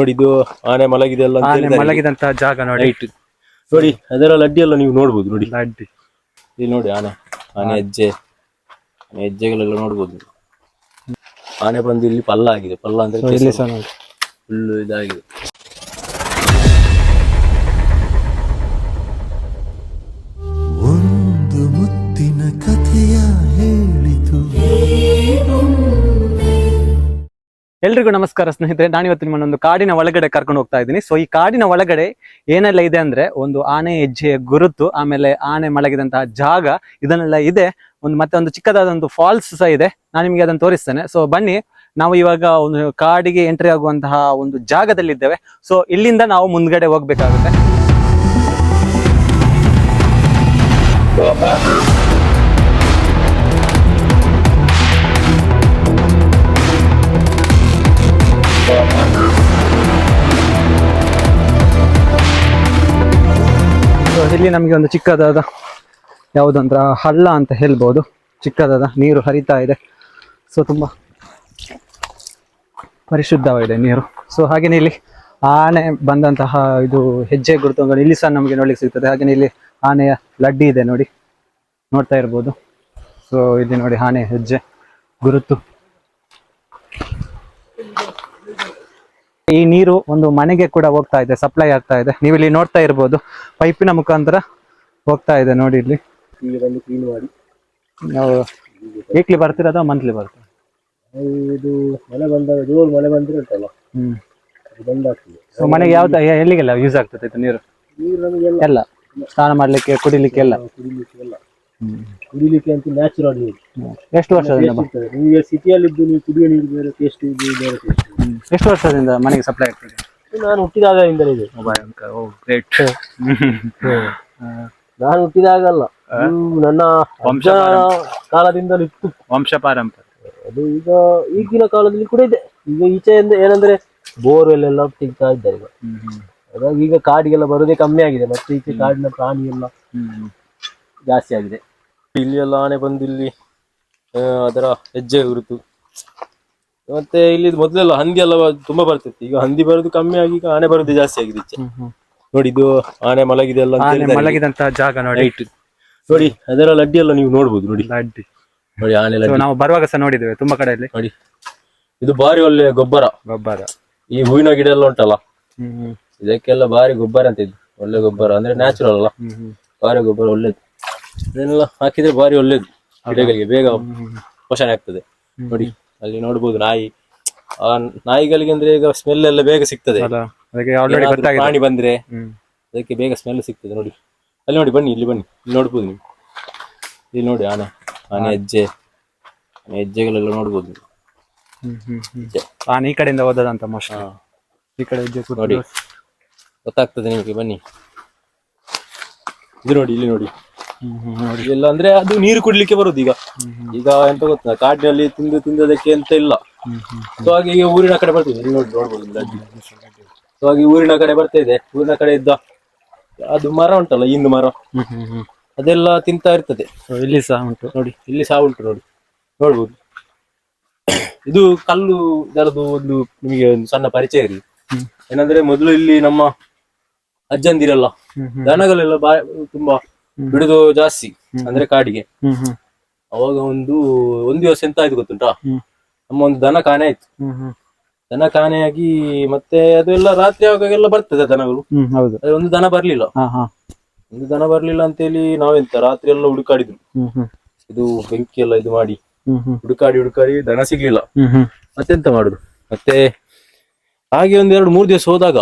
ನೋಡಿ ಇದು ಆನೆ ಮಲಗಿದೆ ಅಲ್ಲ ಅಂತ ಆನೆ ಹೇಳಿದ್ದಾರೆ. ಮಲಗಿದಂತ ಜಾಗ ನೋಡಿ. Right. ನೋಡಿ ಅದರ ಲಡ್ಡಿ ಎಲ್ಲ ನೀವು ನೋಡ್ಬೋದು ನೋಡಿ. ಲಡ್ಡಿ ಇಲ್ಲಿ ನೋಡಿ ಆನೆ ಆನೆ ಹೆಜ್ಜೆ. ಆನೆ ಹೆಜ್ಜೆಗಳೆಲ್ಲ ನೋಡ್ಬೋದು ಆನೆ ಬಂದು ಇಲ್ಲಿ ಪಲ್ಲ ಆಗಿದೆ. ಪಲ್ಲ ಅಂದ್ರೆ ಇಲ್ಲಿ ಸಹ ನೋಡಿ. ಫುಲ್ ಇದಾಗಿದೆ. ಎಲ್ರಿಗೂ ನಮಸ್ಕಾರ ಸ್ನೇಹಿತರೆ, ನಾನಿವತ್ತು ನಿಮ್ಮನ್ನ ಒಂದು ಕಾಡಿನ ಒಳಗಡೆ ಕರ್ಕೊಂಡು ಹೋಗ್ತಾ ಇದ್ದೀನಿ. ಸೊ ಈ ಕಾಡಿನ ಒಳಗಡೆ ಏನೆಲ್ಲ ಇದೆ ಅಂದ್ರೆ ಒಂದು ಆನೆ ಹೆಜ್ಜೆಯ ಗುರುತು, ಆಮೇಲೆ ಆನೆ ಮಳಗಿದಂತಹ ಜಾಗ, ಇದನ್ನೆಲ್ಲ ಇದೆ. ಒಂದು ಮತ್ತೆ ಒಂದು ಚಿಕ್ಕದಾದ ಒಂದು ಫಾಲ್ಸ್ ಸಹ ಇದೆ. ನಾನು ನಿಮಗೆ ಅದನ್ನು ತೋರಿಸ್ತೇನೆ. ಸೊ ಬನ್ನಿ, ನಾವು ಇವಾಗ ಒಂದು ಕಾಡಿಗೆ ಎಂಟ್ರಿ ಆಗುವಂತಹ ಒಂದು ಜಾಗದಲ್ಲಿದ್ದೇವೆ. ಸೊ ಇಲ್ಲಿಂದ ನಾವು ಮುಂದ್ಗಡೆ ಹೋಗ್ಬೇಕಾಗುತ್ತೆ. ಇಲ್ಲಿ ನಮಗೆ ಒಂದು ಚಿಕ್ಕದಾದ ಯಾವುದಂದ್ರ ಹಳ್ಳ ಅಂತ ಹೇಳ್ಬೋದು. ಚಿಕ್ಕದಾದ ನೀರು ಹರಿತಾ ಇದೆ. ಸೊ ತುಂಬಾ ಪರಿಶುದ್ಧವಾಗಿದೆ ನೀರು. ಸೊ ಹಾಗೇನೆ ಇಲ್ಲಿ ಆನೆ ಬಂದಂತಹ ಇದು ಹೆಜ್ಜೆ ಗುರುತುಗಳು ಇಲ್ಲಿ ಸಹ ನಮಗೆ ನೋಡ್ಲಿಕ್ಕೆ ಸಿಗ್ತದೆ. ಹಾಗೇನೆ ಇಲ್ಲಿ ಆನೆಯ ಲಡ್ಡಿ ಇದೆ ನೋಡಿ. ನೋಡ್ತಾ ಇರ್ಬೋದು. ಸೊ ಇಲ್ಲಿ ನೋಡಿ ಆನೆ ಹೆಜ್ಜೆ ಗುರುತು. ಈ ನೀರು ಒಂದು ಮನೆಗೆ ಕೂಡ ಹೋಗ್ತಾ ಇದೆ ಸಪ್ಲೈ ಆಗ್ತಾ ಇದೆ. ನೀವು ಇಲ್ಲಿ ನೋಡ್ತಾ ಇರ್ಬೋದು ಪೈಪಿನ ಮುಖಾಂತರ ಹೋಗ್ತಾ ಇದೆ ನೋಡಿ ಇಲ್ಲಿ. ಕ್ಲೀನ್ ಮಾಡಿ ನಾವು ವೀಕ್ಲಿ ಅಥವಾ ಮಂತ್ಲಿ ಬರ್ತೀರಾ? ಇದು ಮಳೆ ಬಂದಾಗ ಜೋರು ಮಳೆ ಬಂದಿರುತ್ತಲ್ಲ ಹ್ಮ್. ಬಂದಾಗ್ತದೆ. ಸೊ ಮನೆಗೆ ಯಾವ್ದು ಎಲ್ಲಿಗೆಲ್ಲ ಯೂಸ್ ಆಗ್ತದೆ ಇದು ನೀರು? ನೀರು ನಮಗೆಲ್ಲ ಎಲ್ಲ. ಸ್ನಾನ ಮಾಡ್ಲಿಕ್ಕೆ ಕುಡಿಲಿಕ್ಕೆ ಎಲ್ಲ? ಕುಡಿಲಿಕ್ಕೆ ಎಲ್ಲ ಕುಡಿಲಿಕ್ಕೆ ಅಂತ ನ್ಯಾಚುರಲ್ ನೀರು ಎಷ್ಟು ವರ್ಷದಿಂದ ಬ- ಸಿಟಿಯಲ್ಲಿ ನಿಮಗೆ ಸಿಟಿಯಲ್ಲಿದ್ದು ನೀವು ಕುಡಿಯೋ ನೀರು ಬೇರೆ ಟೇಸ್ಟ್ ಇದು ಬೇರೆ ಟೇಸ್ಟ್ ಹ್ಮ್. ಎಷ್ಟು ವರ್ಷದಿಂದ ಮನೆಗೆ ಸಪ್ಲೈ ಆಗ್ತದೆ? ನಾನು ಹುಟ್ಟಿದಾಗದಿಂದಲೇ ಇದೆ. ಗ್ರೇಟ್ ನಾನು ಹುಟ್ಟಿದಾಗಲ್ಲ ಇದು ನನ್ನ ವಂಶ ಕಾಲದಿಂದಲೂ ಇತ್ತು. ವಂಶ ಪಾರಂಪರ್ಯ. ಅದು ಈಗ ಈಗಿನ ಕಾಲದಲ್ಲಿ ಕೂಡ ಇದೆ. ಈಗ ಈಚೆಯಿಂದ ಏನಂದ್ರೆ ಬೋರ್ವೆಲ್ ಎಲ್ಲ ತೆಗಿತಾ ಇದ್ದಾರೆ ಈಗ. ಹಾಗಾಗಿ ಈಗ ಕಾಡಿಗೆಲ್ಲ ಬರೋದೇ ಕಮ್ಮಿ ಆಗಿದೆ. ಮತ್ತೆ ಈಚೆ ಕಾಡಿನ ಪ್ರಾಣಿ ಎಲ್ಲ ಜಾಸ್ತಿ ಆಗಿದೆ. ಇಲ್ಲಿ ಎಲ್ಲ ಆನೆ ಬಂದು ಇಲ್ಲಿ ಆ, ಅದರ ಹೆಜ್ಜೆ ಗುರುತು ಮತ್ತೆ ಇಲ್ಲಿ ಮೊದಲೆಲ್ಲ ಹಂದಿ ಎಲ್ಲ ಬ- ತುಂಬಾ ಬರ್ತಿತ್ತು. ಈಗ ಹಂದಿ ಬರೋದು ಕಮ್ಮಿ ಆಗಿ ಈಗ ಆನೆ ಬರೋದು ಜಾಸ್ತಿ ಆಗಿದೆ ಈಚೆ ನೋಡಿ ಇದು ಆನೆ ಮಲಗಿದೆ ಎಲ್ಲ ಅಂತ ಆನೆ ಹೇಳಿದ್ದಾರೆ. ಮಲಗಿದಂತ ಜಾಗ ನೋಡಿ. Right. ನೋಡಿ ಅದರ ಲಡ್ಡಿ ಎಲ್ಲ ನೀವು ನೋಡ್ಬೋದು ನೋಡಿ. ಲಡ್ಡಿ. ನೋಡಿ ಆನೆ ಲಡ್ಡಿ. ನಾವು ಬರುವಾಗ ಸಹ ನೋಡಿದ್ದೇವೆ ತುಂಬಾ ಕಡೆಯಲ್ಲಿ. ನೋಡಿ ಇದು ಬಾರಿ ಒಳ್ಳೆ ಗೊಬ್ಬರ. ಗೊಬ್ಬರ. ಈ ಹೂವಿನ ಗಿಡ ಎಲ್ಲ ಉಂಟಲ್ಲ? ಹ್ಮ್ ಹ್ಮ್. ಇದಕ್ಕೆಲ್ಲ ಬಾರಿ ಗೊಬ್ಬರ ಅಂತ ಇದು. ಒಳ್ಳೆ ಗೊಬ್ಬರ. ಅಂದ್ರೆ ನ್ಯಾಚುರಲ್ ಅಲ್ಲ? ಹ್ಮ್ ಹ್ಮ್. ಬಾರಿ ಗೊಬ್ಬರ ಒಳ್ಳೇದು. ಇದನ್ನೆಲ್ಲ ಹಾಕಿದ್ರೆ ಬಾರಿ ಒಳ್ಳೇದು ಗಿಡಗಳಿಗೆ. ಬೇಗ ಪೋಷಣೆ ಆಗ್ತದೆ. ನೋಡಿ ಅಲ್ಲಿ ನೋಡಬಹುದು ನಾಯಿ. ಆ ನಾಯಿಗಳಿಗೆ ಅಂದ್ರೆ ಈಗ ಸ್ಮೆಲ್ ಎಲ್ಲ ಬೇಗ ಸಿಗ್ತದೆ. ಏನಾದ್ರೂ ಪ್ರಾಣಿ ಬಂದ್ರೆ ಅದಕ್ಕೆ ಬೇಗ ಸ್ಮೆಲ್ ಸಿಗ್ತದೆ. ನೋಡಿ ಅಲ್ಲಿ ನೋಡಿ ಬನ್ನಿ ಇಲ್ಲಿ ಬನ್ನಿ ಇಲ್ಲಿ ನೋಡ್ಬೋದು ನೀವು. ಇಲ್ಲಿ ನೋಡಿ ಆನೆ ಆನೆ ಹೆಜ್ಜೆ. ಆನೆ ಹೆಜ್ಜೆಗಳೆಲ್ಲ ನೋಡ್ಬೋದು ನೀವು. ಹೆಜ್ಜೆ. ಆನೆ ಈ ಕಡೆಯಿಂದ ಓದದಂತ ಮೋಸ್ಟ್ ಈ ಕಡೆ ಹೆಜ್ಜೆ ಕೂತು ನೋಡಿ ಗೊತ್ತಾಗ್ತದೆ ನಿಮಗೆ ಬನ್ನಿ. ಇದು ನೋಡಿ ಇಲ್ಲಿ ನೋಡಿ. ಇಲ್ಲ ಅಂದ್ರೆ ಅದು ನೀರು ಕುಡ್ಲಿಕ್ಕೆ ಬರುದು ಈಗ. ಈಗ ಎಂತ ಗೊತ್ತಾ ಕಾಡಿನಲ್ಲಿ ತಿಂದು ತಿಂದದಕ್ಕೆ ಎಂತ ಇಲ್ಲ. ಸೊ ಹಾಗೆ ಈಗ ಊರಿನ ಕಡೆ ಬರ್ತಿದೆ. ಇಲ್ಲಿ ನೋಡಿ ನೋಡ್ಬೋದು ಸೊ ಹಾಗೆ ಊರಿನ ಕಡೆ ಬರ್ತಾ ಇದೆ. ಊರಿನ ಕಡೆ ಇದ್ದ ಅದು ಮರ ಉಂಟಲ್ಲ ಇಂದು ಮರ? ಅದೆಲ್ಲ ತಿಂತಾ ಇರ್ತದೆ. ಇಲ್ಲಿ ಸಹ ಉಂಟು ನೋಡಿ. ಇಲ್ಲಿ ಸಹ ಉಂಟು ನೋಡಿ. ನೋಡ್ಬೋದು. ಇದು ಕಲ್ಲು ಇದರದ್ದು ಒಂದು ನಿಮಗೆ ಒಂದು ಸಣ್ಣ ಪರಿಚಯ ಇರಲಿ ಏನಂದ್ರೆ ಮೊದಲು ಇಲ್ಲಿ ನಮ್ಮ ಅಜ್ಜಂದಿರಲ್ಲ ದನಗಳೆಲ್ಲ ಬಾ ತುಂಬಾ ಬಿಡುದು ಜಾಸ್ತಿ ಅಂದ್ರೆ ಕಾಡಿಗೆ. ಅವಾಗ ಒಂದು ಒಂದು ದಿವಸ ಎಂತ ಆಯ್ತು ಗೊತ್ತುಂಟಾ? ನಮ್ಮ ಒಂದು ದನ ಕಾಣೆ ಆಯ್ತು. ದನ ಕಾಣೆಯಾಗಿ ಮತ್ತೆ ಅದೆಲ್ಲ ರಾತ್ರಿ ಆವಾಗೆಲ್ಲ ಬರ್ತದೆ ದನಗಳು. ಅದೇ ಒಂದು ದನ ಬರ್ಲಿಲ್ಲ. ಒಂದು ದನ ಬರ್ಲಿಲ್ಲ ಅಂತೇಳಿ ನಾವೆಂತ ರಾತ್ರಿ ಎಲ್ಲ ಹುಡುಕಾಡಿದ್ರು ಇದು ಬೆಂಕಿ ಎಲ್ಲ ಇದು ಮಾಡಿ. ಹುಡುಕಾಡಿ ಹುಡುಕಾಡಿ ದನ ಸಿಗ್ಲಿಲ್ಲ. ಮತ್ತೆಂತ ಮಾಡುದು? ಮತ್ತೆ ಹಾಗೆ ಒಂದ್ ಎರಡು ಮೂರು ದಿವಸ ಹೋದಾಗ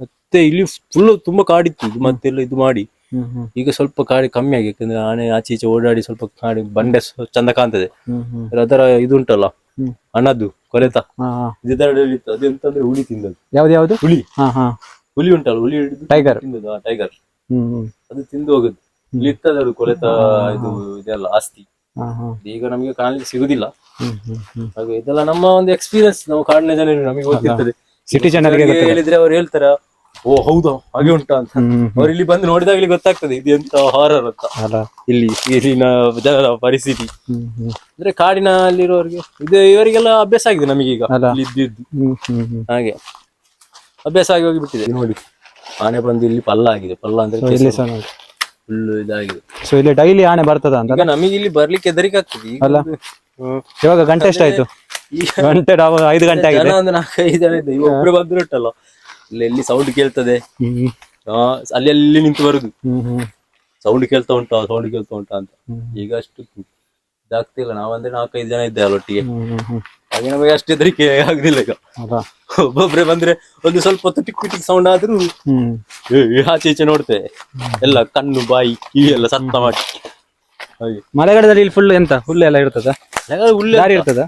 ಮತ್ತೆ ಇಲ್ಲಿ ಫುಲ್ ತುಂಬಾ ಕಾಡಿತ್ತು. ಇದು ಮತ್ತೆಲ್ಲ ಇದು ಮಾಡಿ. ಈಗ ಸ್ವಲ್ಪ ಕಾಡಿ ಕಮ್ಮಿ ಆಗಿ ಯಾಕಂದ್ರೆ ಆನೆ ಆಚೆ ಈಚೆ ಓಡಾಡಿ ಸ್ವಲ್ಪ ಕಾಡಿ ಬಂಡೆ ಸ- ಚಂದ ಕಾಣ್ತದೆ. ಅದರ ಇದು ಉಂಟಲ್ಲ? ಹಣದ್ದು ಕೊಲೆತ ಹಾ ಇತ್ತು? ಅದೆಂತಂದ್ರೆ ಹುಳಿ ತಿಂದದ್ದು. ಯಾವ್ದು ಯಾವ್ದು? ಹುಲಿ ಹಾ ಹಾ. ಹುಲಿ ಉಂಟಲ್ಲ? ಹುಲಿ ಹಿಡಿದು ಟೈಗರ್ ತಿಂದದ್ದು ಆ ಟೈಗರ್ ಹ್ಮ್ ಹ್ಮ್. ಅದು ತಿಂದು ಹೋಗುದು. ಇಲ್ಲಿ ಇರ್ತದೆ ಅದು ಕೊಲೆತ ಇದು ಇದೆಲ್ಲ ಆಸ್ತಿ. ಹಾ ಹಾ. ಈಗ ನಮಗೆ ಕಾಣಲಿಕ್ಕೆ ಸಿಗುದಿಲ್ಲ. ಹ್ಮ್ ಹ್ಮ್ ಹ್ಮ್. ಹಾಗೆ ಇದೆಲ್ಲ ನಮ್ಮ ಒಂದು ಎಕ್ಸ್ಪೀರಿಯನ್ಸ್ ನಾವು ಕಾಡಿನ ಜನರು ನಮಗೆ ಗೊತ್ತಿರ್ತದೆ. ಸಿಟಿ ಜನರಿಗೆ ಹೇಳಿದ್ರೆ ಅವ್ರು ಹೇಳ್ತಾರ ಓ ಹೌದಾ ಹಾಗೆ ಉಂಟಾ ಅಂತ. ಅವ್ರು ಇಲ್ಲಿ ಬಂದು ನೋಡಿದಾಗಲೇ ಗೊತ್ತಾಗ್ತದೆ ಇದು ಎಂತ ಹಾರರ್ ಅಂತ. ಅಲ್ಲ. ಇಲ್ಲಿ ಇಲ್ಲಿನ ಜನರ ಪರಿಸ್ಥಿತಿ. ಅಂದ್ರೆ ಕಾಡಿನ ಅಂದ್ರೆ ಕಾಡಿನಲ್ಲಿರೋರಿಗೆ ಇದು ಇವರಿಗೆಲ್ಲ ಅಭ್ಯಾಸ ಆಗಿದೆ ನಮಗೆ ಈಗ ಇಲ್ಲಿ ಇದ್ದು ಇದ್ದು. ಹ್ಮ್ ಹ್ಮ್ ಹ್ಮ್. ಹಾಗೆ. ಅಭ್ಯಾಸ ಆಗಿ ಹೋಗಿ ಬಿಟ್ಟಿದೆ ನೋಡಿ. ಆನೆ ಬಂದು ಇಲ್ಲಿ ಪಲ್ಲ ಆಗಿದೆ. ಪಲ್ಲ ಅಂದ್ರೆ ಫುಲ್ ಇದಾಗಿದೆ. ಸೊ ಇಲ್ಲಿ ಡೈಲಿ ಆನೆ ಬರ್ತದ ಅಂತ? ನಮಗೆ ಇಲ್ಲಿ ಬರ್ಲಿಕ್ಕೆ ಹೆದರಿಕೆ ಆಗ್ತದೆ ಅಲ್ಲ? ಇವಾಗ ಗಂಟೆ ಎಷ್ಟಾಯ್ತು? ಗಂಟೆ ಐದು ಗಂಟೆ ಆಗಿದೆ. ಒಂದು ನಾಲ್ಕೈದು ಜನ ಇದ್ದೆ ಇವಾಗ ಒಬ್ರು ಬಂದ್ರು ಎಲ್ಲಿ ಸೌಂಡ್ ಕೇಳ್ತದೆ? ಆ, ಅಲ್ಲಿ ಅಲ್ಲಿ ನಿಂತು ಬರುದು? ಸೌಂಡ್ ಕೇಳ್ತಾ ಉಂಟಾ ಸೌಂಡ್ ಕೇಳ್ತಾ ಉಂಟಾ ಅಂತ. ಈಗ ಅಷ್ಟು ಇದಾಗ್ತಿಲ್ಲ ನಾವಂದ್ರೆ ನಾಲ್ಕೈದು ಜನ ಇದ್ದೆ ಅಲ್ಲೊಟ್ಟಿಗೆ. ಹ್ಮ್ ಹ್ಮ್ ಹ್ಮ್. ಹಾಗೆ ನಮಗೆ ಅಷ್ಟು ಹೆದರಿಕೆ ಆಗುದಿಲ್ಲ ಈಗ. ಒಬ್ಬೊಬ್ರೆ ಬಂದ್ರೆ ಒಂದು ಸ್ವಲ್ಪ ಹೊತ್ತು ಟಿಕ್ ಟಿಕ್ ಸೌಂಡ್ ಆದ್ರೂ ಹ್ಮ್. ಏ, ಏ, ಆಚೆ ಈಚೆ ನೋಡ್ತೇವೆ. ಎಲ್ಲ ಕಣ್ಣು ಬಾಯಿ ಕಿವಿ ಎಲ್ಲ ಸತ್ತ ಮಾಡಿ. ಹಾಗೆ. ಮಳೆಗಾಲದಲ್ಲಿ ಇಲ್ಲಿ ಫುಲ್ ಎಂತ? ಹುಲ್ಲು ಎಲ್ಲ ಇರ್ತದ? ಹುಲ್ಲು ದಾರಿ ಇರ್ತದ?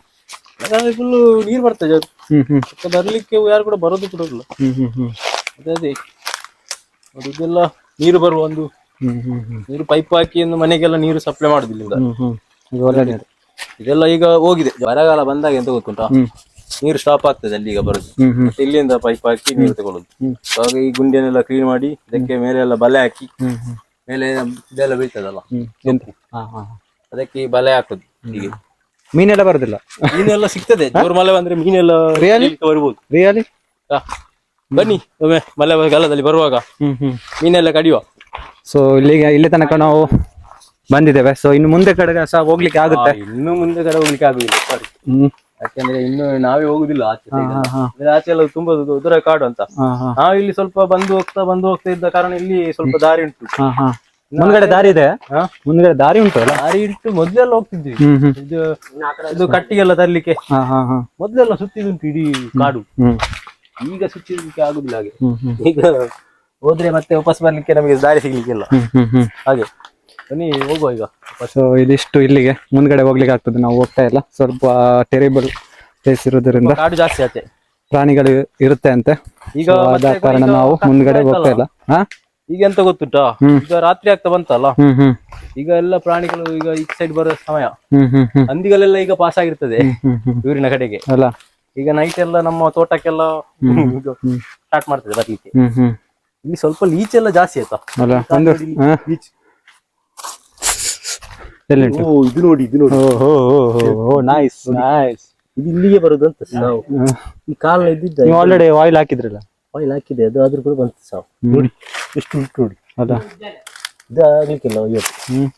ಫುಲ್ಲು ನೀರ್ ಬರ್ತದೆ ಅದು. ಹ್ಮ್ ಹ್ಮ್. ಮತ್ತೆ ಬರ್ಲಿಕ್ಕೆ ಯಾರು ಕೂಡ ಬರೋದು ಕೂಡ ಇಲ್ಲ. ಹ್ಮ್ ಹ್ಮ್ ಹ್ಮ್. ಅದೇ ಅದೇ. ನೋಡಿ ಇದೆಲ್ಲ ನೀರು ಬರುವ ಒಂದು ಹ್ಮ್ ಹ್ಮ್ ಹ್ಮ್. ನೀರು ಪೈಪ್ ಹಾಕಿ ಒಂದು ಮನೆಗೆಲ್ಲ ನೀರು ಸಪ್ಲೈ ಮಾಡುದಿಲ್ಲ ಇಲ್ಲಿಂದ. ಹ್ಮ್ ಹ್ಮ್. ಇದು ಒಳ್ಳೆ ನೀರು ಇದೆಲ್ಲ ಈಗ ಹೋಗಿದೆ. ಬರಗಾಲ ಬಂದಾಗ ಎಂತ ಗೊತ್ತುಂಟಾ? ಹ್ಮ್. ನೀರು ಸ್ಟಾಪ್ ಆಗ್ತದೆ ಅಲ್ಲಿ ಈಗ ಬರೋದು. ಹ್ಮ್ ಹ್ಮ್. ಮತ್ತೆ ಇಲ್ಲಿಂದ ಪೈಪ್ ಹಾಕಿ ನೀರು ತಗೊಳ್ಳೋದು ಹ್ಮ್. ಆಗ ಈ ಗುಂಡಿಯನ್ನೆಲ್ಲ ಕ್ಲೀನ್ ಮಾಡಿ ಅದಕ್ಕೆ ಮೇಲೆ ಎಲ್ಲ ಬಲೆ ಹಾಕಿ ಹ್ಮ್ ಹ್ಮ್. ಮೇಲೆ ಇದೆಲ್ಲ ಬೀಳ್ತದಲ್ಲ? ಹ್ಮ್. ಎಂತ? ಹಾ ಹಾ ಹಾ. ಅದಕ್ಕೆ ಈ ಬಲೆ ಹಾಕುದು ಹೀಗೆ. ಮೀನೆಲ್ಲ ಬರುದಿಲ್ಲ. ಮೀನೆಲ್ಲ ಸಿಗ್ತದೆ. ಜೋರ್ ಮಳೆ ಬಂದ್ರೆ ಮೀನೆಲ್ಲ ರಿಯಲಿ? ಬರ್ಬೋದು. ರಿಯಲಿ. ಬನ್ನಿ ಒಮ್ಮೆ ಮಳೆಗಾಲದಲ್ಲಿ ಬರುವಾಗ. ಮೀನೆಲ್ಲ ಕಡಿಯುವ. ಸೊ ಇಲ್ಲಿಗೆ ಇಲ್ಲಿ ತನಕ ನಾವು ಬಂದಿದ್ದೇವೆ. ಸೊ ಇನ್ನು ಮುಂದೆ ಕಡೆ ಸಹ ಹೋಗ್ಲಿಕ್ಕೆ ಆಗುತ್ತೆ. ಇನ್ನು ಮುಂದೆ ಕಡೆ ಹೋಗ್ಲಿಕ್ಕೆ ಆಗುದಿಲ್ಲ. ಸಾರಿ ಹ್ಮ್. ಯಾಕಂದ್ರೆ ಇನ್ನು ನಾವೇ ಹೋಗುದಿಲ್ಲ ಆಚೆ ಅಂದ್ರೆ ಆಚೆ ಎಲ್ಲ ತುಂಬಾ ದೂರ ಕಾಡು ಅಂತ. ನಾವು ಇಲ್ಲಿ ಸ್ವಲ್ಪ ಬಂದು ಹೋಗ್ತಾ ಬಂದು ಹೋಗ್ತಾ ಇದ್ದ ಕಾರಣ ಇಲ್ಲಿ ಸ್ವಲ್ಪ ದಾರಿ ಉಂಟು. ಮುಂದ್ಗಡೆ ದಾರಿ ಇದೆ? ಮುಂದ್ಗಡೆ ದಾರಿ ಉಂಟು ಅಲ್ಲ? ದಾರಿ ಇಟ್ಟು ಮೊದ್ಲೆಲ್ಲ ಹೋಗ್ತಿದ್ವಿ. ಇದು ಇದು ಕಟ್ಟಿಗೆಲ್ಲ ತರ್ಲಿಕ್ಕೆ. ಹಾ ಹಾ ಹಾ. ಮೊದ್ಲೆಲ್ಲ ಸುತ್ತಿದುಂಟು ಇಡೀ ಕಾಡು. ಈಗ ಸುತ್ತಿದಕ್ಕೆ ಆಗುದಿಲ್ಲ ಹಾಗೆ. ಈಗ ಹೋದ್ರೆ ಮತ್ತೆ ವಾಪಸ್ ಬರ್ಲಿಕ್ಕೆ ನಮಗೆ ದಾರಿ ಸಿಗ್ಲಿಕ್ಕಿಲ್ಲ. ಹಾಗೆ. ಬನ್ನಿ ಹೋಗುವ ಈಗ. ಸೊ ಇದಿಷ್ಟು ಇಲ್ಲಿಗೆ. ಮುಂದ್ಗಡೆ ಹೋಗ್ಲಿಕ್ಕೆ ಆಗ್ತದೆ. ನಾವು ಹೋಗ್ತಾ ಇಲ್ಲ. ಸ್ವಲ್ಪ ಟೆರಿಬಲ್ ಪ್ಲೇಸ್ ಇರೋದ್ರಿಂದ ಕಾಡು ಜಾಸ್ತಿ ಆಚೆ. ಪ್ರಾಣಿಗಳು ಇರುತ್ತೆ ಅಂತೆ ಈಗ ಆದ ಕಾರಣ ನಾವು ಮುಂದ್ಗಡೆ ಹೋಗ್ತಾ ಇಲ್ಲ. ಹಾ? ಈಗ ಎಂತ ಗೊತ್ತುಂಟಾ ಈಗ ರಾತ್ರಿ ಆಗ್ತಾ ಬಂತಲ್ಲ? ಈಗ ಎಲ್ಲ ಪ್ರಾಣಿಗಳು ಈಗ ಈ ಸೈಡ್ ಬರೋ ಸಮಯ. ಹಂದಿಗಳೆಲ್ಲ ಈಗ ಪಾಸ್ ಆಗಿರ್ತದೆ ಊರಿನ ಕಡೆಗೆ. ಅಲ್ಲ. ಈಗ ನೈಟ್ ಎಲ್ಲ ನಮ್ಮ ತೋಟಕ್ಕೆಲ್ಲ ಸ್ಟಾರ್ಟ್ ಮಾಡ್ತದೆ ಬರ್ಲಿಕ್ಕೆ. ಇಲ್ಲಿ ಸ್ವಲ್ಪ ಲೀಚ್ ಎಲ್ಲ ಜಾಸ್ತಿ ಆಯ್ತಾ? ಲೀಚ್ ಓ ಇದು ನೋಡಿ ಇದು ನೋಡಿ. ಓ ನೈಸ್ ನೈಸ್ ಇದು ಇಲ್ಲಿಗೆ ಬರುದು ಅಂತ ಈ ಕಾಲ ಇದ್ದಿದ್ದ ಆಲ್ರೆಡಿ ಆಯಿಲ್ ಹಾಕಿದ್ರಲ್ಲ? ಆಯಿಲ್ ಹಾಕಿದೆ ಅದು ಆದ್ರೂ ಕೂಡ ಬಂತು ಸಾವು. ನೋಡಿ ಎಷ್ಟು ಉಂಟು ನೋಡಿ. ಅದಾ? ಇದು ಆಗ್ಲಿಕ್ಕಿಲ್ಲ ಇವತ್ತು ಹ್ಮ್.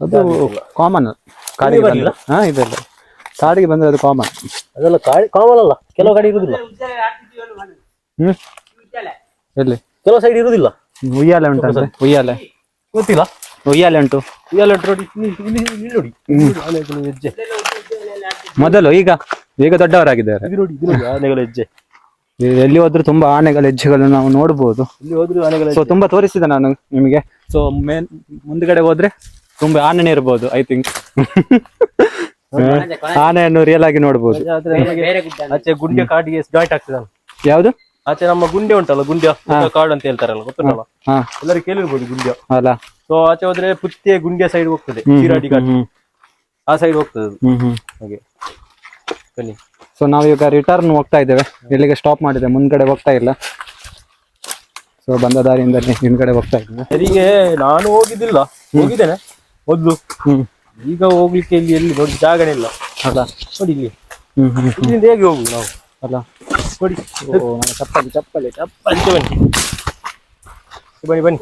ಅದು ಕಾಮನ್ ಕಾಡಿಗೆ ಬಂದಿಲ್ಲ? ಬಂದ್ರೆ ಹಾ ಇದೆಲ್ಲ ಕಾಡಿಗೆ ಬಂದ್ರೆ ಅದು ಕಾಮನ್ ಅದೆಲ್ಲ ಕಾಡಿ ಕಾಮನ್ ಅಲ್ಲ. ಕೆಲವು ಕಡೆ ಇರುದಿಲ್ಲ. ಹ್ಮ್. ಎಲ್ಲಿ? ಕೆಲವು ಸೈಡ್ ಇರುದಿಲ್ಲ. ಉಯ್ಯಾಲೆ ಉಂಟಂತೆ ಉಯ್ಯಾಲೆ. ಗೊತ್ತಿಲ್ಲ. ಉಯ್ಯಾಲೆ ಉಂಟು. ಉಯ್ಯಾಲೆ ಉಂಟು ನೋಡಿ. ನೋಡಿ. ಆನೆಗಳ ಹೆಜ್ಜೆ. ಮೊದಲು ಈಗ ಈಗ ದೊಡ್ಡವರಾಗಿದ್ದಾರೆ. ನೋಡಿ ಆನೆಗಳ ಹೆಜ್ಜೆ. ಎಲ್ಲಿ ಹೋದ್ರು ತುಂಬಾ ಆನೆಗಳ ಹೆಜ್ಜೆಗಳನ್ನ ನಾವು ನೋಡಬಹುದು ಇಲ್ಲಿ ಹೋದ್ರು ಆನೆಗಳ ಸೊ ತುಂಬಾ ತೋರಿಸಿದೆ ನಾನು ನಿಮಗೆ. ಸೊ ಮೇನ್ ಮುಂದ್ಗಡೆ ಹೋದ್ರೆ ತುಂಬಾ ಆನೆ ಇರ್ಬೋದು ಐ ಥಿಂಕ್ ಆನೆಯನ್ನು ರಿಯಲ್ ಆಗಿ ನೋಡಬಹುದು ಆಚೆ ಗುಂಡೆ ಕಾಡಿಗೆ ಜಾಯಿಂಟ್ ಆಗ್ತದಲ್ಲ. ಯಾವ್ದು? ಆಚೆ ನಮ್ಮ ಗುಂಡೆ ಉಂಟಲ್ಲ ಗುಂಡ್ಯ ಕಾಡು ಅಂತ ಹೇಳ್ತಾರಲ್ಲ ಗೊತ್ತಲ್ಲ ಎಲ್ಲರೂ ಕೇಳಿರ್ಬೋದು ಗುಂಡ್ಯ. ಅಲ್ಲ. ಸೊ ಆಚೆ ಹೋದ್ರೆ ಪುತ್ತೆ ಗುಂಡ್ಯ ಸೈಡ್ ಹೋಗ್ತದೆ ಶಿರಾಡಿ ಘಾಟ್. ಆ ಸೈಡ್ ಹೋಗ್ತದೆ ಅದು. ಹ್ಮ್ ಹ್ಮ್. ಹಾಗೆ. ಬನ್ನಿ. ಸೊ ನಾವೀಗ ರಿಟರ್ನ್ ಹೋಗ್ತಾ ಇದ್ದೇವೆ. ಇಲ್ಲಿಗೆ ಸ್ಟಾಪ್ ಮಾಡಿದೆ. ಮುಂದ್ಗಡೆ ಹೋಗ್ತಾ ಇಲ್ಲ. ಸೊ ಬಂದ ದಾರಿಯಿಂದ ಹಿಂದ್ಗಡೆ ಹೋಗ್ತಾ ಇದ್ದೇವೆ. ಸರಿಗೆ ನಾನು ಹೋಗಿದ್ದಿಲ್ಲ. ಹೋಗಿದ್ದೇನೆ. ಮೊದ್ಲು. ಹ್ಮ್. ಈಗ ಹೋಗ್ಲಿಕ್ಕೆ ಇಲ್ಲಿ ಎಲ್ಲಿ ದೊಡ್ಡ ಜಾಗ ಇಲ್ಲ. ಅಲ್ಲ. ನೋಡಿ ಇಲ್ಲಿ. ಹ್ಮ್ ಹ್ಮ್ ಇಲ್ಲಿಂದ ಹೇಗೆ ಹೋಗುದು ನಾವು? ಅಲ್ಲ. ನೋಡಿ. ಓ ನನ್ನ ಚಪ್ಪಲಿ ಚಪ್ಪಲಿ ಚಪ್ಪಲಿ. ಬನ್ನಿ. ಬನ್ನಿ ಬನ್ನಿ.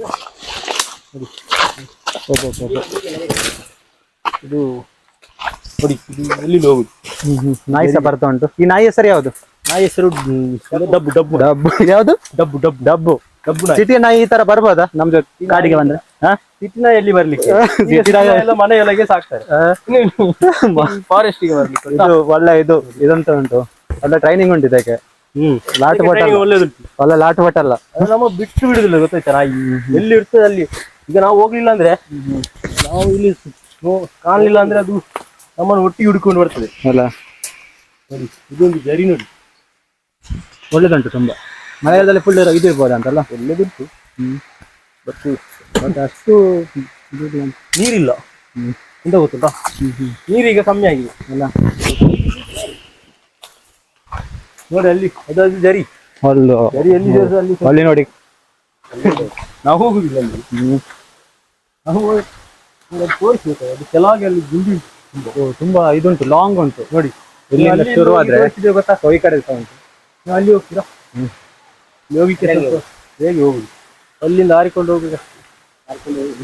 ಇದು ನೋಡಿ ಇದು ಎಲ್ಲಿಂದ ಹೋಗುದು? ಹ್ಮ್ ಹ್ಮ್ ನಾಯಿ ಸಹ ಬರ್ತಾ ಉಂಟು. ಈ ನಾಯಿ ಹೆಸರು ಯಾವುದು? ನಾಯಿ ಹೆಸರು ಡಬ್ಬು ಡಬ್ಬು. ಡಬ್ಬು. ಯಾವುದು? ಡಬ್ಬು ಡಬ್ಬು. ಡಬ್ಬು. ಡಬ್ಬು ನಾಯಿ. ಸಿಟಿಯ ನಾಯಿ ಈ ತರ ಬರ್ಬೋದಾ? ನಮ್ದು ಕಾಡಿಗೆ ಬಂದ್ರೆ? ಹಾ? ಸಿಟಿನ ಎಲ್ಲಿ ಬರ್ಲಿಕ್ಕೆ? ಈಗ ನಾಯಿ- ಎಲ್ಲ ಮನೆಯೊಳಗೆ ಸಾಕ್ತಾರೆ. ಫಾರೆಸ್ಟ್ಗೆ ಬರ್ಲಿಕ್ಕೆ ಇದು ಒಳ್ಳೆ ಇದು ಇದಂತ ಉಂಟು. ಒಳ್ಳೆ ಟ್ರೈನಿಂಗ್ ಉಂಟು ಇದಕ್ಕೆ. ಹ್ಮ್. ಲಾಟ್ ಬಟ್ ಒಳ್ಳೇದುಂಟು. ಒಳ್ಳೆ ಲಾಟ್ ಬಟ್ ಅಲ್ಲ. ಅದು ನಮ್ಮ ಬಿಟ್ಟು ಬಿಡುದಿಲ್ಲ ಗೊತ್ತಾಯ್ತಾ ನಾಯಿ? ಎಲ್ಲಿ ಇರ್ತದೆ ಅಲ್ಲಿ? ಈಗ ನಾವು ಹೋಗ್ಲಿಲ್ಲ ಅಂದ್ರೆ? ನಾವು ಇಲ್ಲಿ ನೋ- ಕಾಣ್ಲಿಲ್ಲ ಅಂದ್ರೆ ಅದು ನಮ್ಮನ್ನು ಒಟ್ಟಿಗೆ ಹುಡುಕೊಂಡು ಬರ್ತದೆ. ಅಲ್ಲ. ನೋಡಿ ಇದೊಂದು ಜರಿ ನೋಡಿ. ಒಳ್ಳೇದುಂಟು ತುಂಬಾ. ಮಳೆಗಾಲದಲ್ಲಿ ಫುಲ್ ಇದು ಇರ್ಬೋದ ಅಂತಲ್ಲ? ಒಳ್ಳೇದುಂಟು. ಹ್ಮ್. ಬಟ್ ಮತ್ತೆ ಅಷ್ಟು ನೀರಿಲ್ಲ. ಎಂತ ಗೊತ್ತುಂಟಾ? ನೀರೀಗ ಕಮ್ಮಿ ಆಗಿದೆ. ಅಲ್ಲ. ನೋಡಿ ಅಲ್ಲಿ ಅದಾದ ಜರಿ. ಎಲ್ಲಿ ಅಲ್ಲಿ? ಅಲ್ಲಿ ನೋಡಿ. ನಾವು ಹೋಗುದಿಲ್ಲ ಅಲ್ಲಿ. ಹ್ಮ್. ನಾವು ತೋರಿಸ್ಬೇಕು. ಅದು ಕೆಳಗೆ ಅಲ್ಲಿ ಗುಂಡಿ ಉಂಟು. ತುಂಬಾ ಇದುಂಟು ಲಾಂಗ್ ಉಂಟು ನೋಡಿ. ಇಲ್ಲಿಂದ ಶುರು ಆದ್ರೆ ತೋರಿಸಿದೆ ಗೊತ್ತಾ? ಈ ಕಡೆ ಸಹ ಉಂಟು. ನೀವು ಅಲ್ಲಿ ಹೋಗ್ತೀರಾ? ಸ್ವಲ್ಪ ಹೇಗೆ ಹೋಗುದು? ಅಲ್ಲಿಂದ ಹಾರಿಕೊಂಡು ಹೋಗುದು?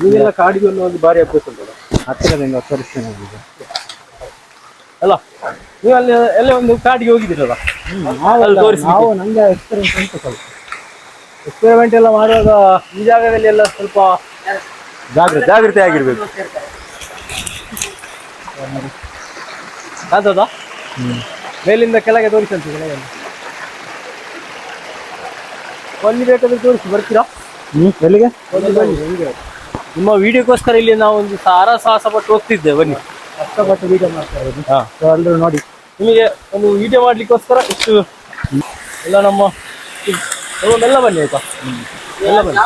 ನೀವೆಲ್ಲ ಕಾಡಿಗೆ ಒಂದು ಹೋಗಿ ಬಾರಿ ಅಭ್ಯಾಸ ಉಂಟಲ್ಲ ತೋರಿಸ್ತೇನೆ. ಅಲ್ಲ ನೀವು ಅಲ್ಲಿ ಎಲ್ಲ ಒಂದು ಕಾಡಿಗೆ ಹೋಗಿದ್ದೀರಲ್ಲ. ನಾವು ನಂಗೆ ಎಕ್ಸ್ಪೀರಿಯನ್ಸ್ ಉಂಟು ಸ್ವಲ್ಪ. ಎಕ್ಸ್ಪೆರಿಮೆಂಟ್ ಎಲ್ಲ ಮಾಡುವಾಗ ಈ ಜಾಗದಲ್ಲಿ ಎಲ್ಲ ಸ್ವಲ್ಪ ಜಾಗ್ರತೆ ಜಾಗ್ರತೆ ಆಗಿರ್ಬೇಕು ಕಾಂತದ ಮೇಲಿಂದ ಕೆಳಗೆ ತೋರಿಸಂತ ಕೆಳಗೆ. ಅಲ್ಲಿ ಬೇಕಾದ್ರೆ ತೋರಿಸಿ ಬರ್ತೀರಾ? ಹ್ಮ್ ಎಲ್ಲಿಗೆ. ನಿಮ್ಮ ವಿಡಿಯೋಗೋಸ್ಕರ ಇಲ್ಲಿ ನಾವು ಒಂದು ಸಾರ ಸಾಹಸ ಪಟ್ಟು ಹೋಗ್ತಿದ್ದೆ ಬನ್ನಿ. ಕಷ್ಟಪಟ್ಟು ವಿಡಿಯೋ ಮಾಡ್ತಾ ಇರೋದು ಹಾ. ಎಲ್ಲರೂ ನೋಡಿ. ನಿಮಗೆ ಒಂದು ವಿಡಿಯೋ ಮಾಡ್ಲಿಕ್ಕೋಸ್ಕರ ಇಷ್ಟು ಎಲ್ಲ ನಮ್ಮ ಎಲ್ಲ ಬನ್ನಿ ಆಯ್ತಾ? ಎಲ್ಲ ಬನ್ನಿ.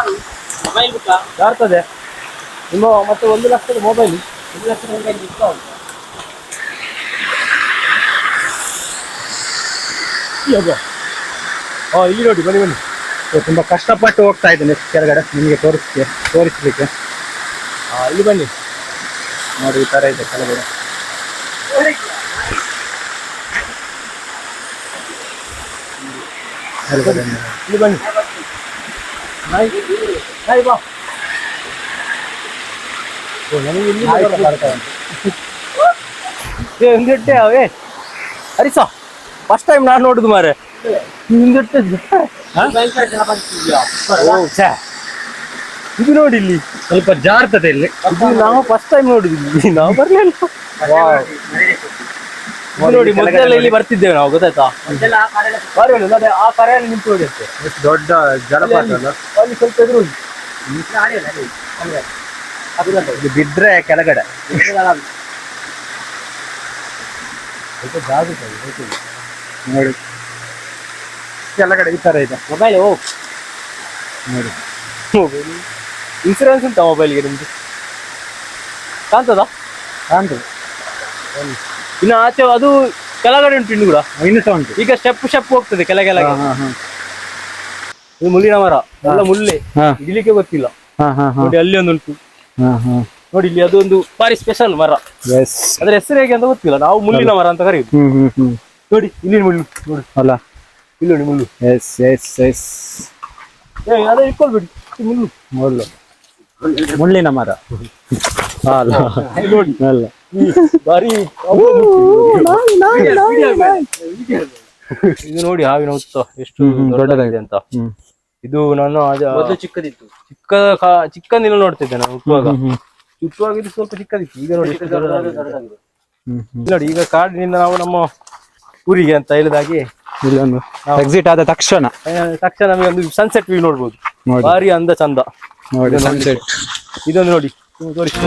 ಯಾರ್ತದೆ? ನಿಮ್ಮ ಮತ್ತೆ ಒಂದು ಲಕ್ಷದ ಮೊಬೈಲ್ ಒಂದು ಲಕ್ಷದ ಮೊಬೈಲ್ ಹಾ ಇಲ್ಲಿ ನೋಡಿ ಬನ್ನಿ ಬನ್ನಿ. ತುಂಬ ಕಷ್ಟಪಟ್ಟು ಹೋಗ್ತಾ ಇದ್ದೇನೆ ಕೆಳಗಡೆ. ನಿಮಗೆ ತೋರಿಸ್ತೀನಿ ತೋರಿಸ್ಲಿಕ್ಕೆ. ಹಾಂ ಇಲ್ಲಿ ಬನ್ನಿ. ನೋಡಿ ಈ ಥರ ಇದೆ ಕೆಳಗಡೆ. ಇಲ್ಲಿ ಬನ್ನಿ. ನಾಯಿ ಬಾ. ಓ, ನನಗೆ ಇಲ್ಲಿ ಬರ್ತಾ ಉಂಟು. ಹರಿಸ. ಫಸ್ಟ್ ಟೈಮ್ ನಾನು ನೋಡುದು ಮಾರೆ ಇದು. ನೋಡಿ ಇಲ್ಲಿ. ಸ್ವಲ್ಪ ಜಾರ್ತದೆ ಇಲ್ಲಿ. ಇದು ನಾವು ಫಸ್ಟ್ ಟೈಮ್ ನೋಡುದು ಇಲ್ಲಿ. ನಾವು ಬರ್ಲಿಲ್ಲ. ನೋಡಿ ಮೊದಲೆಲ್ಲ ಇಲ್ಲಿ ಬರ್ತಿದ್ದೇವೆ ನಾವು ಗೊತ್ತಾಯ್ತಾ? ಅದೇ ಆ ಕರೆಯಲ್ಲಿ ನಿಂತು ನೋಡಿ ಅಷ್ಟೇ. ಎಷ್ಟು ದೊಡ್ಡ ಜಲಪಾತ ಅಲ್ಲ? ಸ್ವಲ್ಪ ಎದುರು. ಇದು ಬಿದ್ರೆ ಕೆಳಗಡೆ. ಸ್ವಲ್ಪ ನೋಡಿ. ಕೆಳಗಡೆ ಈ ಥರ ಇದೆ. ಮೊಬೈಲ್ ನೋಡಿ. ಮೊಬೈಲ್ ಇನ್ಸೂರೆನ್ಸ್ ಉಂಟಾ ಮೊಬೈಲ್ಗೆ ನಿಮ್ದು? ಕಾಣ್ತದ? ಕಾಣ್ತದೆ. ಇನ್ನು ಆಚೆ ಅದು ಕೆಳಗಡೆ ಉಂಟು ಇನ್ನು ಕೂಡ? ಇನ್ನು ಸಹ ಉಂಟು. ಈಗ ಸ್ಟೆಪ್ ಸ್ಟೆಪ್ ಹೋಗ್ತದೆ ಕೆಳ ಕೆಳಗೆ. ಹಾ, ಇದು ಮುಳ್ಳಿನ ಮರ. ಎಲ್ಲ ಮುಳ್ಳೆ. ಇಡ್ಲಿಕ್ಕೆ ಗೊತ್ತಿಲ್ಲ. ನೋಡಿ ಅಲ್ಲಿ ಒಂದು ಉಂಟು. ನೋಡಿ ಇಲ್ಲಿ ಅದೊಂದು ಭಾರಿ ಸ್ಪೆಷಲ್ ಮರ. ಅದ್ರ ಹೆಸರು ಹೇಗೆ ಅಂತ ಗೊತ್ತಿಲ್ಲ. ನಾವು ಮುಳ್ಳಿನ ಮರ ಅಂತ ಕರೆಯುದು. ನೋಡಿ ಇಲ್ಲಿ ಮುಳ್ಳು? ನೋಡಿ. ಅಲ್ಲ. ಇಲ್ಲಿ ನೋಡಿ ಮುಳ್ಳು. ಎಸ್ ಎಸ್ ಎಸ್ ಏ ಅದೇ ಇಟ್ಕೊಳ್ಬೇಡಿ. ಇದು ಮುಳ್ಳು. ಮುಳ್ಳು. ಮುಳ್ಳಿನ ಮರ. ಅಲ್ಲ. ನೋಡಿ. ಅಲ್ಲ. ಬಾರಿ ಇದು ನೋಡಿ ಹಾವಿನ ಉತ್ತ ಎಷ್ಟು ದೊಡ್ಡದಾಗಿದೆ ಅಂತ. ಇದು ನಾನು ಮೊದಲು ಚಿಕ್ಕದಿತ್ತು. ಚಿಕ್ಕ ಕಾ- ಚಿಕ್ಕಂದಿನ ನೋಡ್ತಿದ್ದೆ ನಾನು ಹುಟ್ಟುವಾಗ. ಹುಟ್ಟುವಾಗ ಇದು ಸ್ವಲ್ಪ ಚಿಕ್ಕದಿತ್ತು. ಈಗ ನೋಡಿ ನೋಡಿ ಈಗ ಕಾಡಿನಿಂದ ನಾವು ನಮ್ಮ ಊರಿಗೆ ಅಂತ ಹೇಳಿದಾಗಿ ಇಲ್ಲೊಂದು ಎಕ್ಸಿಟ್ ಆದ ತಕ್ಷಣ. ತಕ್ಷಣ ನಮಗೆ ಒಂದು ಸನ್ಸೆಟ್ ವ್ಯೂ ನೋಡ್ಬೋದು. ನೋಡಿ. ಭಾರಿ ಅಂದ ಚಂದ. ನೋಡಿ ಇದೊಂದು ನೋಡಿ. ತೋರಿಸಿ.